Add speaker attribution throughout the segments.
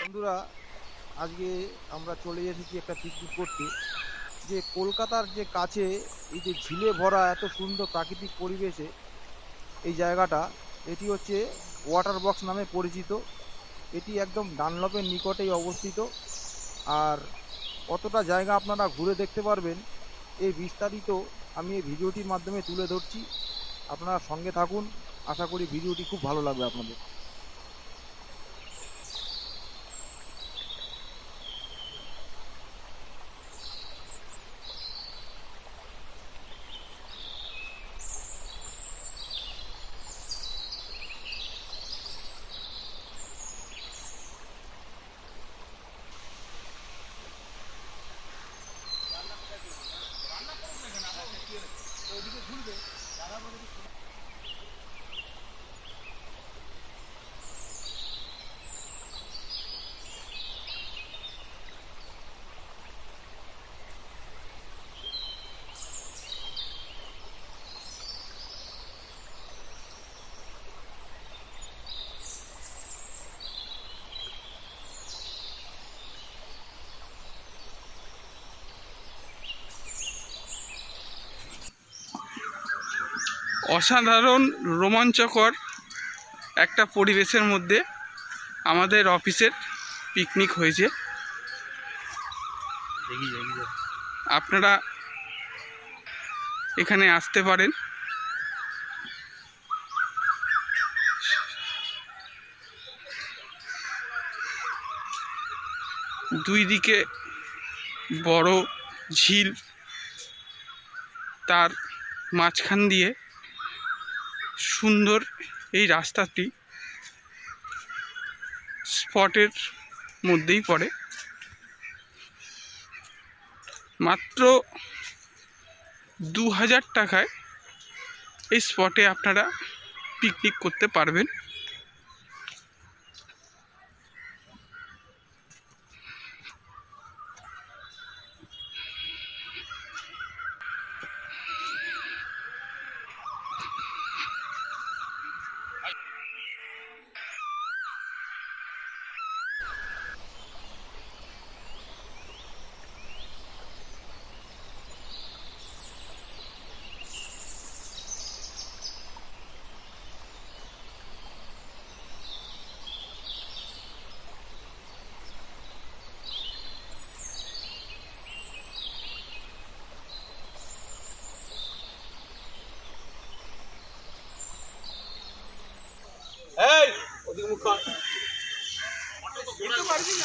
Speaker 1: বন্ধুরা আজকে আমরা চলে এসেছি একটা পিকনিক করতে। যে কলকাতার যে কাছে এই যে ঝিলে ভরা এত সুন্দর প্রাকৃতিক পরিবেশে এই জায়গাটা, এটি হচ্ছে ওয়াটার বক্স নামে পরিচিত। এটি একদম ডানলপের নিকটেই অবস্থিত। আর কতটা জায়গা আপনারা ঘুরে দেখতে পারবেন, এই বিস্তারিত আমি এই ভিডিওটির মাধ্যমে তুলে ধরছি। আপনারা সঙ্গে থাকুন। আশা করি ভিডিওটি খুব ভালো লাগবে আপনাদের।
Speaker 2: অসাধারণ রোমাঞ্চকর একটা পরিবেশের মধ্যে আমাদের অফিসের পিকনিক হয়েছে। আপনারা এখানে আসতে পারেন। দুই দিকে বড় ঝিল, তার মাঝখান দিয়ে সুন্দর এই রাস্তাটি স্পটের মধ্যেই পড়ে। মাত্র দু হাজার টাকায় এই স্পটে আপনারা পিকনিক করতে পারবেন। 一块，一块钱吧。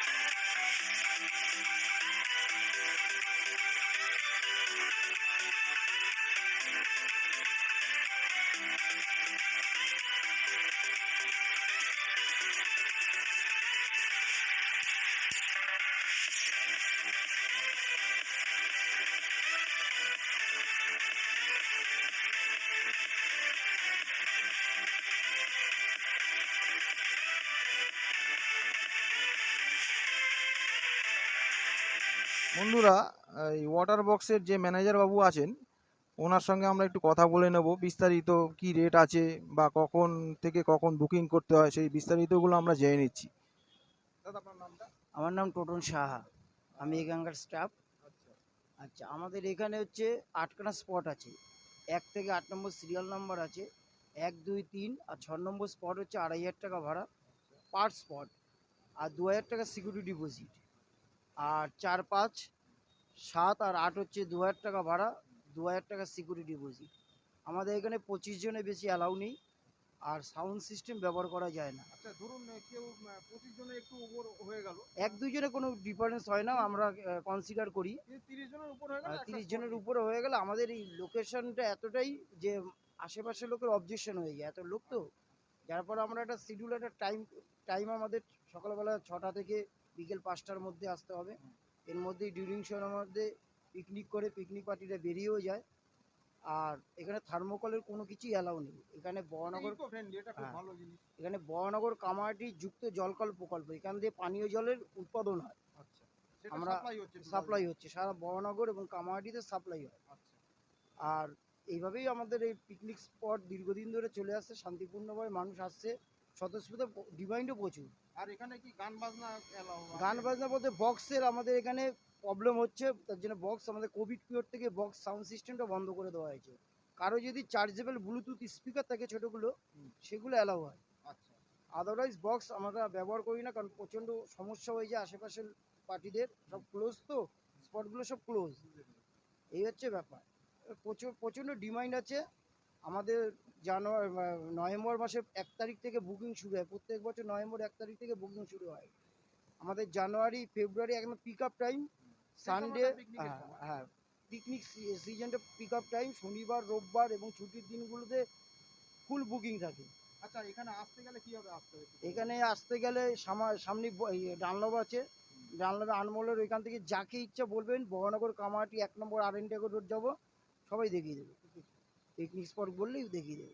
Speaker 1: বন্ধুরা এই ওয়াটার বক্সের যে ম্যানেজার বাবু আছেন ওনার সঙ্গে আমরা একটু কথা বলে নেব। বিস্তারিত কি রেট আছে বা কখন থেকে কখন বুকিং করতে হয় সেই বিস্তারিতগুলো আমরা জেনে নিচ্ছি। দাদা আপনার নামটা?
Speaker 3: আমার নাম টোটন সাহা। আমি এখানকার স্টাফ আচ্ছা। আমাদের এখানে হচ্ছে আটখানা স্পট আছে। এক থেকে আট নম্বর সিরিয়াল নাম্বার আছে। এক দুই তিন আর ছ নম্বর স্পট হচ্ছে আড়াই হাজার টাকা ভাড়া পার স্পট আর দু হাজার টাকা সিকিউরিটি ডিপোজিট আর চার পাঁচ সাত আর আট হচ্ছে দু হাজার টাকা ভাড়া দু হাজার টাকা সিকিউরিটি ডিপোজিট আমাদের এখানে পঁচিশ জনের বেশি অ্যালাউ নেই আর সাউন্ড সিস্টেম ব্যবহার করা যায় না।
Speaker 1: আচ্ছা ধরুন কেউ পঁচিশ জনের একটু উপর হয়ে গেল।
Speaker 3: এক দুইজনে কোনো ডিফারেন্স হয় না আমরা কনসিডার করি।
Speaker 1: তিরিশ জনের উপর হয়ে
Speaker 3: আর তিরিশ জনের উপরে হয়ে গেলে আমাদের এই লোকেশনটা এতটাই যে আশেপাশের লোকের অবজেকশন হয়ে যায় এত লোক তো। যার পরে আমরা একটা শিডিউল একটা টাইম টাইম আমাদের সকালবেলা ছটা থেকে বিকেল পাঁচটার মধ্যে আসতে হবে। এর মধ্যে ডিউরিং শোর মধ্যে পিকনিক করে পিকনিক পার্টিটা বেরিয়েও যায়। আর এখানে থার্মোকলের কোনো কিছুই অ্যালাউ নেই। এখানে বহনগর হ্যাঁ। এখানে বহনগর কামারহাটি যুক্ত জলকল প্রকল্প এখান দিয়ে পানীয় জলের উৎপাদন হয়।
Speaker 1: আচ্ছা
Speaker 3: আমরা
Speaker 1: সাপ্লাই হচ্ছে
Speaker 3: সারা বহনগর এবং কামারহাটিতে সাপ্লাই হয়।
Speaker 1: আচ্ছা।
Speaker 3: আর এইভাবেই আমাদের এই পিকনিক স্পট দীর্ঘদিন ধরে চলে আসছে শান্তিপূর্ণভাবে মানুষ আসছে। স্বতঃস্ফূর্ত ডিমান্ডও প্রচুর।
Speaker 1: আর এখানে কি গান বাজনা
Speaker 3: গান বাজনা বলতে বক্সের আমাদের এখানে প্রবলেম হচ্ছে তার জন্য বক্স আমাদের কোভিড পিরিয়ড থেকে বক্স সাউন্ড সিস্টেমটা বন্ধ করে দেওয়া হয়েছে। কারও যদি চার্জেবল ব্লুটুথ স্পিকার থাকে ছোটোগুলো সেগুলো অ্যালাউ হয়।
Speaker 1: আচ্ছা।
Speaker 3: আদারওয়াইজ বক্স আমরা ব্যবহার করি না কারণ প্রচণ্ড সমস্যা হয়ে যায় আশেপাশের পার্টিদের। সব ক্লোজ তো স্পটগুলো সব ক্লোজ এই হচ্ছে ব্যাপার। প্রচুর প্রচণ্ড ডিমান্ড আছে। আমাদের জানুয়ারি নভেম্বর মাসের এক তারিখ থেকে বুকিং শুরু হয়। প্রত্যেক বছর নভেম্বর এক তারিখ থেকে বুকিং শুরু হয়। আমাদের জানুয়ারি ফেব্রুয়ারি একদম পিক আপ টাইম সানডে হ্যাঁ হ্যাঁ পিকনিক সিজনটা পিক আপ টাইম শনিবার রোববার এবং ছুটির দিনগুলোতে ফুল বুকিং থাকে।
Speaker 1: আচ্ছা এখানে আসতে গেলে কীভাবে আসতে হবে
Speaker 3: এখানে আসতে গেলে সামা- সামনে ডানলব আছে। ডানলবে আনমোলের ওইখান থেকে যাকে ইচ্ছা বলবেন বহনগর কামাহাটি এক নম্বর আর এন রোড যাব। সবাই দেখিয়ে দেবে। পিকনিক স্পট বললেই দেখিয়ে দেবে।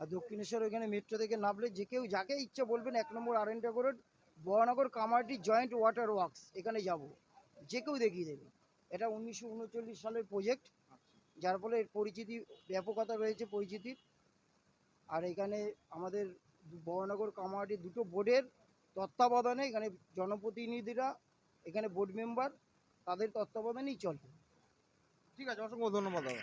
Speaker 3: আর দক্ষিণেশ্বর ওইখানে মেট্রো থেকে নামলে যে কেউ যাকে ইচ্ছা বলবেন এক number R N road Baranagar Kamarhati joint water works এখানে যাব। যে কেউ দেখিয়ে দেবে। এটা উনিশশো উনচল্লিশ সালের প্রজেক্ট যার ফলে এর পরিচিতি ব্যাপকতা রয়েছে পরিচিতির আর এখানে আমাদের বহনগর কামাহাটি দুটো বোর্ডের তত্ত্বাবধানে এখানে জনপ্রতিনিধিরা এখানে বোর্ড মেম্বার তাদের তত্ত্বাবধানেই চলে।
Speaker 1: ঠিক আছে অসংখ্য ধন্যবাদ দাদা।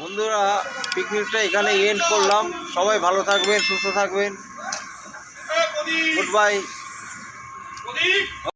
Speaker 1: বন্ধুরা পিকনিকটা এখানে এন্ড করলাম। সবাই ভালো থাকবেন সুস্থ থাকবেন। Good bye